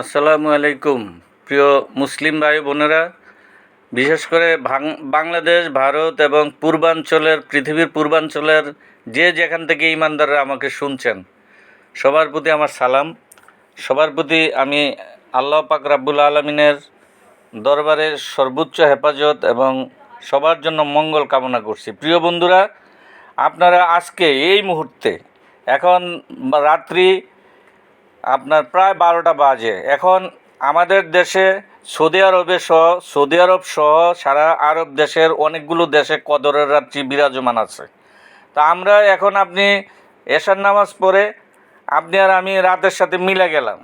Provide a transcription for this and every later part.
আসসালামু আলাইকুম। প্রিয় মুসলিম ভাই বোনেরা, বিশেষ করে বাংলাদেশ, ভারত এবং পূর্বাঞ্চলের, পৃথিবীর পূর্বাঞ্চলের যে যেখান থেকে ইমানদাররা আমাকে শুনছেন, সবার প্রতি আমার সালাম। সবার প্রতি আমি আল্লাহ পাক রাব্বুল আলমিনের দরবারে সর্বোচ্চ হেফাজত এবং সবার জন্য মঙ্গল কামনা করছি। প্রিয় বন্ধুরা, আপনারা আজকে এই মুহূর্তে, এখন রাত্রি আপনার প্রায় বারোটা বাজে। এখন আমাদের দেশে সৌদি আরবে সহ, সৌদি আরব সহ সারা আরব দেশের অনেকগুলো দেশে কদরের রাত্রি বিরাজমান আছে। তা আমরা এখন আপনি এশার নামাজ পড়ে আপনি আর আমি রাতের সাথে মিলে গেলাম।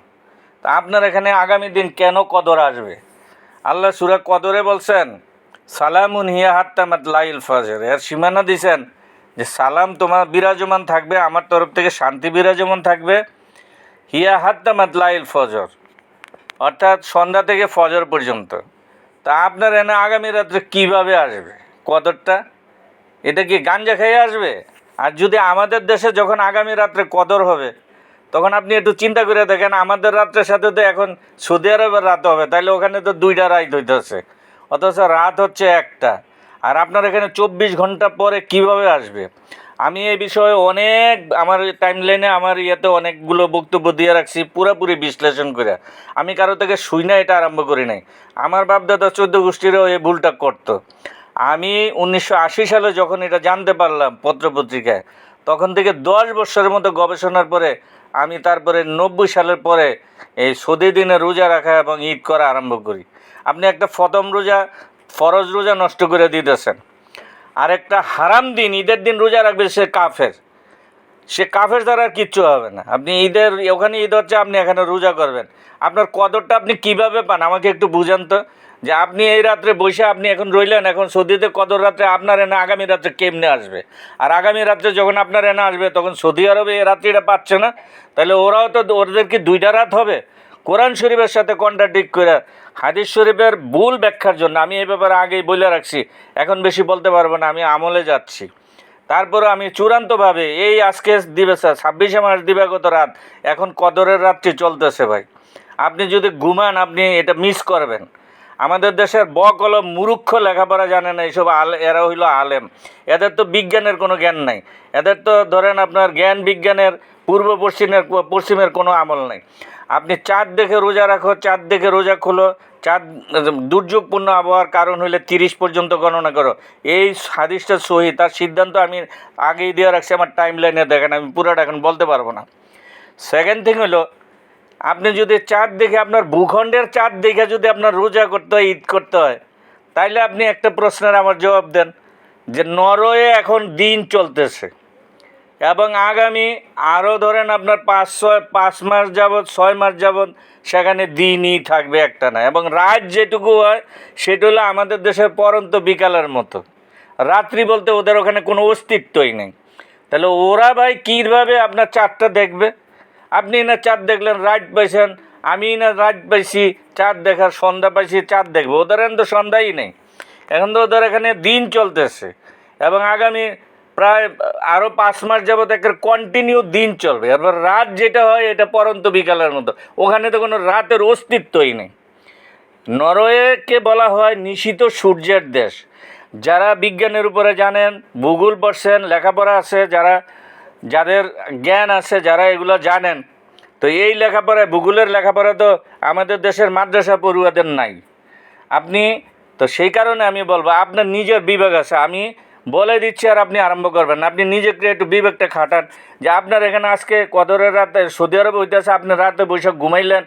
তা আপনার এখানে আগামী দিন কেন কদর আসবে? আল্লাহ সুরা কদরে বলছেন, সালামুন হিয়া হাত্তামাত লাইল ফাজের। এর সীমানা দিছেন যে, সালাম তোমার বিরাজমান থাকবে, আমার তরফ থেকে শান্তি বিরাজমান থাকবে। হিয়া হাত্তামাত লাইল ফজর, অর্থাৎ সন্ধ্যা থেকে ফজর পর্যন্ত। তা আপনার এনে আগামী রাত্রে কীভাবে আসবে? কদরটা? এটা কি গাঞ্জা খেয়ে আসবে? আর যদি আমাদের দেশে যখন আগামী রাত্রে কদর হবে, তখন আপনি একটু চিন্তা করে দেখেন, আমাদের রাত্রের সাথে তো এখন সৌদি আরবের রাত হবে তাহলে ওখানে তো দুইটা রাত হইতেছে। অথচ রাত হচ্ছে একটা। আর আপনার এখানে চব্বিশ ঘণ্টা পরে কীভাবে আসবে? আমি এই বিষয়ে অনেক আমার টাইম লাইনে আমার ইয়েতে অনেকগুলো বক্তব্য দিয়ে রাখছি, পুরোপুরি বিশ্লেষণ করে। আমি কারও থেকে শুই না এটা আরম্ভ করি নাই। আমার বাপদাদা চোদ্দ গোষ্ঠীরও এই ভুলটা করতো। আমি উনিশশো আশি সালে যখন এটা জানতে পারলাম পত্রপত্রিকায়, তখন থেকে দশ বছরের মতো গবেষণার পরে আমি তারপরে নব্বই সালের পরে এই সৌদি দিনে রোজা রাখা এবং ঈদ করা আরম্ভ করি। আপনি একটা ফতম রোজা, ফরজ রোজা নষ্ট করে দিতেছেন। আর একটা হারাম দিন, ঈদের দিন রোজা রাখবে সে কাফের। সে কাফের দ্বারা আর কিচ্ছু হবে না। আপনি ঈদের, ওখানে ঈদ হচ্ছে, আপনি এখানে রোজা করবেন। আপনার কদরটা আপনি কীভাবে পান, আমাকে একটু বুঝান তো। যে আপনি এই রাত্রে বসে আপনি এখন রইলেন, এখন সৌদিতে কদর রাত্রে আপনার এনে আগামী রাত্রে কেমনে আসবে? আর আগামী রাত্রে যখন আপনার এনে আসবে, তখন সৌদি আরবে এই রাত্রিটা পাচ্ছে না। তাহলে ওরাও তো ওদের কি দুইটা রাত হবে। কোরআন শরীফের সাথে কন্ট্রাডিক্ট করে হাদিস শরীফের ভুল ব্যাখ্যার জন্য আমি এই ব্যাপারে আগেই বলে রাখছি, এখন বেশি বলতে পারব না, আমি আমলে যাচ্ছি। তারপরে আমি চূড়ান্তভাবে এই আজকে দিবে স্যার, ছাব্বিশে মাস দিবাগত রাত, এখন কদরের রাত্রি চলতেছে ভাই। আপনি যদি ঘুমান, আপনি এটা মিস করবেন। আমাদের দেশের বকলম মুরুক্ষ লেখাপড়া জানে না এইসব আল, এরা হইল আলেম। এদের তো বিজ্ঞানের কোনো জ্ঞান নাই। এদের তো ধরেন আপনার জ্ঞান বিজ্ঞানের পূর্ব পশ্চিমের পশ্চিমের কোনো আমল নাই। আপনি চাঁদ দেখে রোজা রাখো, চাঁদ দেখে রোজা খোলো। চাঁদ, দুর্যোগপূর্ণ আবহাওয়ার কারণ হইলে তিরিশ পর্যন্ত গণনা করো। এই হাদিসটা সহি, তার সিদ্ধান্ত আমি আগেই দিয়ে রাখছি, আমার টাইম লাইনে দেখেন, আমি পুরোটা এখন বলতে পারব না। সেকেন্ড থিং হলো, আপনি যদি চাঁদ দেখে আপনার ভূখণ্ডের চাঁদ দেখে যদি আপনার রোজা করতে হয়, ঈদ করতে হয়, তাইলে আপনি একটা প্রশ্নের আমার জবাব দেন যে নরওয়ে এখন দিন চলতেছে। এবং আগামী আরও ধরেন আপনার পাঁচ ছয়, পাঁচ মাস যাবৎ, ছয় মাস যাবৎ সেখানে দিনই থাকবে একটা না। এবং রাত যেটুকু হয়, সেটা হলো আমাদের দেশের পরন্ত বিকালের মতো। রাত্রি বলতে ওদের ওখানে কোনো অস্তিত্বই নেই। তাহলে ওরা ভাই কীভাবে আপনার চাঁদটা দেখবে? আপনি না চাঁদ দেখলেন, রাত পাইছেন, আমি না রাত পাইছি, চাঁদ দেখার সন্ধ্যা পাইছি, চাঁদ দেখব। ওদের এখন তো সন্ধ্যাই নেই। এখন তো ওদের এখানে দিন চলতেছে। এবং আগামী প্রায় আরও পাঁচ মাস যাবত একটা কন্টিনিউ দিন চলবে। এবার রাত যেটা হয়, এটা পরন্ত বিকালের মতো। ওখানে তো কোনো রাতের অস্তিত্বই নেই। নরওয়েকে বলা হয় নিশিত সূর্যের দেশ। যারা বিজ্ঞানের উপরে জানেন, ভূগোল পড়ছেন, লেখাপড়া আছে, যারা, যাদের জ্ঞান আছে, যারা এগুলো জানেন, তো এই লেখাপড়ায়, ভূগোলের লেখাপড়া তো আমাদের দেশের মাদ্রাসা পড়ুয়াদের নাই। আপনি, তো সেই কারণে আমি বলব, আপনার নিজের বিবেক আছে। আমি বলে দিচ্ছি আর আপনি আরম্ভ করবেন। আপনি নিজেকে একটু বিবেকটা খাটান যে আপনার এখানে আজকে কদরের রাতে, সৌদি আরবে হইতেছে আপনি রাতে বৈশাখ ঘুমাইলেন।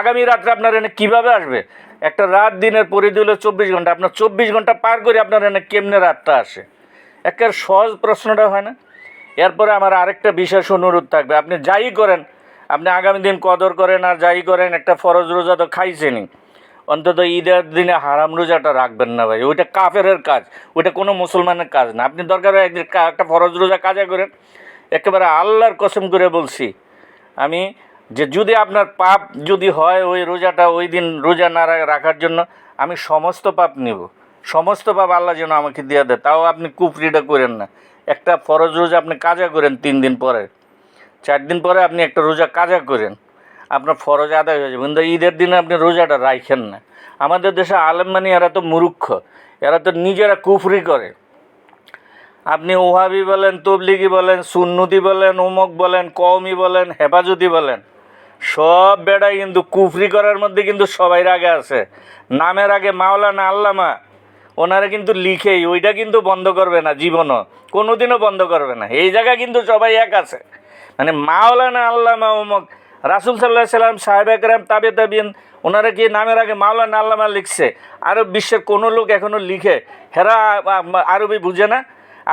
আগামী রাত্রে আপনার এখানে কীভাবে আসবে? একটা রাত দিনের পরিধি হলো চব্বিশ ঘণ্টা। আপনার চব্বিশ ঘণ্টা পার করে আপনার এখানে কেমনে রাতটা আসে? একটা সহজ প্রশ্নটা হয় না? এরপরে আমার আরেকটা বিশেষ অনুরোধ থাকবে। আপনি যাই করেন, আপনি আগামী দিন কদর করেন আর যাই করেন, একটা ফরজ রোজা তো খাইছেনই। অন্তত ঈদের দিনে হারাম রোজাটা রাখবেন না ভাই। ওইটা কাফেরের কাজ, ওইটা কোনো মুসলমানের কাজ না। আপনি দরকার হয় একদিন একটা ফরজ রোজা কাজা করেন। একেবারে আল্লাহর কসম করে বলছি, আমি যে যদি আপনার পাপ যদি হয় ওই রোজাটা, ওই দিন রোজা না রাখার জন্য আমি সমস্ত পাপ নিব। সমস্ত পাপ আল্লাহ যেন আমাকে দিয়ে দেয়। তাও আপনি কুফরিটা করেন না। একটা ফরজ রোজা আপনি কাজা করেন তিন দিন পরে। চার দিন পরে আপনি একটা রোজা কাজা করেন। আপনার ফরজ আদায় হয়ে যাবে। কিন্তু ঈদের দিনে আপনি রোজাটা রাখেন না। আমাদের দেশে আলেম মানে এরা তো মুরুক্ষ এরা তো নিজেরা কুফরি করে। আপনি ওহাবি বলেন, তবলিগি বলেন, সুন্নতি বলেন ওমক বলেন, কওমি বলেন, হেফাজতি বলেন, সব বেড়াই কিন্তু কুফরি করার মধ্যে কিন্তু সবাই আগে আছে। নামের আগে মাওলানা আল্লামা, ওনারা কিন্তু লিখেই, ওইটা কিন্তু বন্ধ করবে না জীবনও, কোনোদিনও বন্ধ করবে না। এই জায়গা কিন্তু সবাই এক আছে। মানে মাওলানা আল্লামা ওমক রাসুল সাল্লাহ সাল্লাম, সাহেব একরাম তাবে তাবিন ওনারা কি নামের আগে মাওলানা আল্লামা লিখছে। আরব বিশ্বের কোনো লোক এখনও লিখে, হেরা আরবি বুঝে না।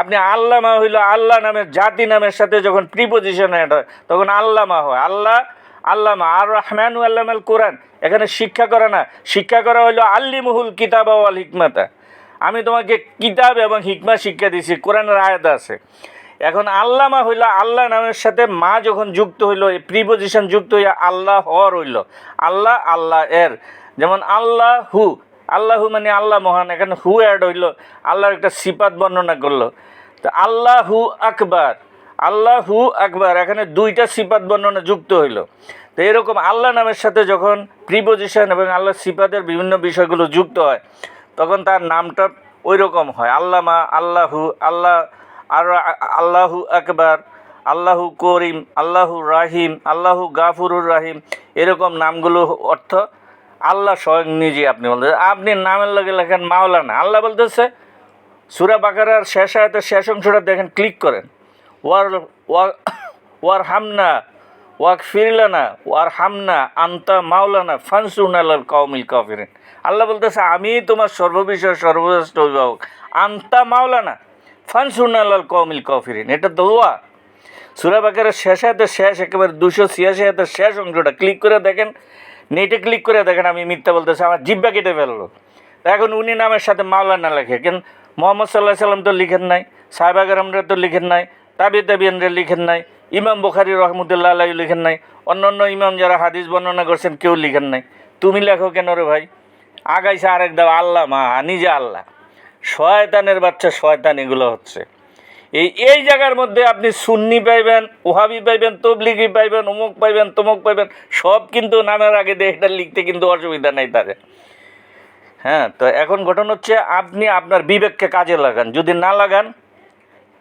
আপনি আল্লামা হইল আল্লাহ নামের জাতি নামের সাথে যখন প্রিপোজিশন অ্যাড হয়, তখন আল্লামা হয়। আল্লাহ, আল্লামা আর রহমান আল্লামাল কোরআন। এখানে শিক্ষা করে না। শিক্ষা করা হইল আল্লিমুহুল কিতাব ওয়াল হিকমাতা। আমি তোমাকে কিতাব এবং হিকমা শিক্ষা দিয়েছি, কোরআনের আয়াত আছে। এখন আল্লামা হইল আল্লাহ নামের সাথে মা যখন যুক্ত হইল প্রিপোজিশন যুক্ত হইয়া আল্লাহ হর হইল। আল্লাহ আল্লাহ এর। যেমন আল্লাহ হু, আল্লাহু মানে আল্লাহ মহান, এখানে হু অ্যাড হইল, আল্লাহর একটা সিপাত বর্ণনা করল। তো আল্লাহু আকবার আল্লাহু আকবার, এখানে দুইটা সিপাত বর্ণনা যুক্ত হইল। তো এরকম আল্লাহ নামের সাথে যখন প্রিপোজিশন এবং আল্লাহ সিপাতের বিভিন্ন বিষয়গুলো যুক্ত হয়, তখন তার নামটা ওই রকম হয়, আল্লামা, আল্লাহু আল্লাহ আর আল্লাহু আকবার, আল্লাহু করিম, আল্লাহু রাহিম, আল্লাহু গাফুরুর রাহিম, এরকম নামগুলো অর্থ আল্লাহ স্বয়ং নিজে আপনি বলতেছেন। আপনি নামের লগে লেখেন মাওলানা। আল্লাহ বলতেছে, সুরা বাকারার শেষ আয়তের শেষ অংশটা দেখেন, ক্লিক করেন। ওয়ার, ওয়া- ওয়ার হামনা ওয়াক ফিরলানা ওয়ার হামনা, আন্তা মাওলানা ফানসুন আল্লাহ কৌমিল কফিরিন। আল্লাহ বলতেছে আমি তোমার সর্ববিষয়, সর্বশ্রেষ্ঠ অভিভাবক। আন্তা মাওলানা। ফানসুন আল্লাহ কৌমিল কফিরিন, এটা দোয়া। সুরা বাকারের শেষ হাতে শেষ, একেবারে দুশো ছিয়াশি হাতের শেষ অংশটা ক্লিক করে দেখেন। নেটে ক্লিক করে দেখেন, আমি মিথ্যা বলতেছি, আমার জিব্বা কেটে ফেলল। এখন উনি নামের সাথে মাওলানা লেখে কেন মোহাম্মদ সাল্লাহ সাল্লাম তো লিখেন নাই সাহেবাগরমরা তো লিখেন নাই তাবি তাবিয়ানরা লিখেন নাই, ইমাম বুখারি রহমতুল্লাহ আল্লাহ লিখেন নাই, অন্যান্য ইমাম যারা হাদিস বর্ণনা করছেন কেউ লিখেন নাই। তুমি লেখো কেন রে ভাই? আগাইছে আরেক দাও আল্লাহ মা নিজে আল্লাহ। শয়তানের বাচ্চা শয়তান এগুলো হচ্ছে। এই এই জায়গার মধ্যে আপনি সুন্নি পাইবেন, ওহাবি পাইবেন, তবলিগি পাইবেন অমুক পাইবেন, তমুক পাইবেন, সব কিন্তু নামের আগে দিয়ে লিখতে কিন্তু অসুবিধা নেই তাদের। হ্যাঁ তো এখন ঘটনা হচ্ছে আপনি আপনার বিবেককে কাজে লাগান। যদি না লাগান,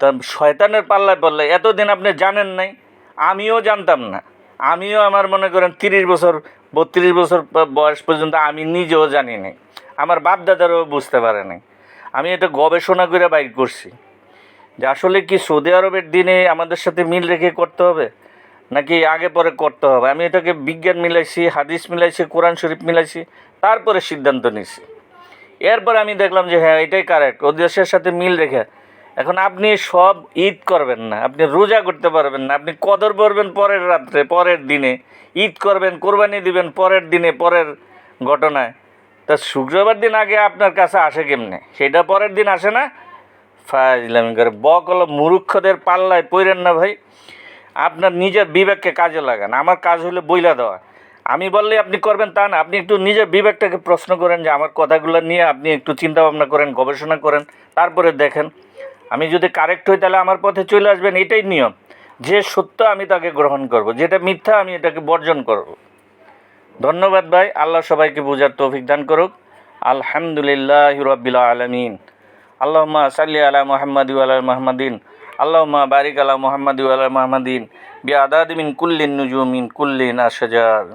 তা শয়তানের পাল্লায় পড়লে এতদিন আপনি জানেন নাই, আমিও জানতাম না। আমিও আমার মনে করেন তিরিশ বছর, বত্রিশ বছর বয়স পর্যন্ত আমি নিজেও জানি নাই। আমার বাপ দাদারও বুঝতে পারে নাই। আমি এটা গবেষণা করে বাইর করছি যে আসলে কি সৌদি আরবের দিনে আমাদের সাথে মিল রেখে করতে হবে নাকি আগে পরে করতে হবে? আমি এটাকে বিজ্ঞান মিলাইছি, হাদিস মিলাইছি, কোরআন শরীফ মিলাইছি, তারপরে সিদ্ধান্ত নিছি এরপর আমি দেখলাম যে হ্যাঁ এটাই কারেক্ট ও দেশের সাথে মিল রেখে। এখন আপনি সব ঈদ করবেন না, আপনি রোজা করতে পারবেন না, আপনি কদর পড়বেন পরের রাত্রে, পরের দিনে। ঈদ করবেন, কোরবানি দিবেন পরের দিনে, পরের ঘটনায়। তা শুক্রবার দিন আগে আপনার কাছে আসে কেমনে? সেটা পরের দিন আসে না? ফাইজলামি করে বকল মূর্খদের পাল্লায় পইরেন না ভাই। আপনার নিজের বিবেককে কাজে লাগান। আমার কাজ হলো বইলা দেওয়া। আমি বললে আপনি করবেন তা না। আপনি একটু নিজের বিবেকটাকে প্রশ্ন করেন যে আমার কথাগুলো নিয়ে আপনি একটু চিন্তা ভাবনা করেন, গবেষণা করেন, তারপরে দেখেন। আমি যদি কারেক্ট হই তাহলে আমার পথে চলে আসবেন, এটাই নিয়ম। যে সত্য আমি তাকে গ্রহণ করব, যেটা মিথ্যা আমি এটাকে বর্জন করব। ধন্যবাদ ভাই, আল্লাহ সবাইকে বোঝার তৌফিক দান করুক। আলহামদুলিল্লাহ হিরবিল আলমিন। আল্লাহমা সাল্লি আলা মোহাম্মদ আলা মোহাম্মদিন। আল্লাহমা বারিক আলা মোহাম্মদ আলা মোহাম্মদিন। বি আদাদ কুল্লিন নুজুমিন কুল্লিন আশজার।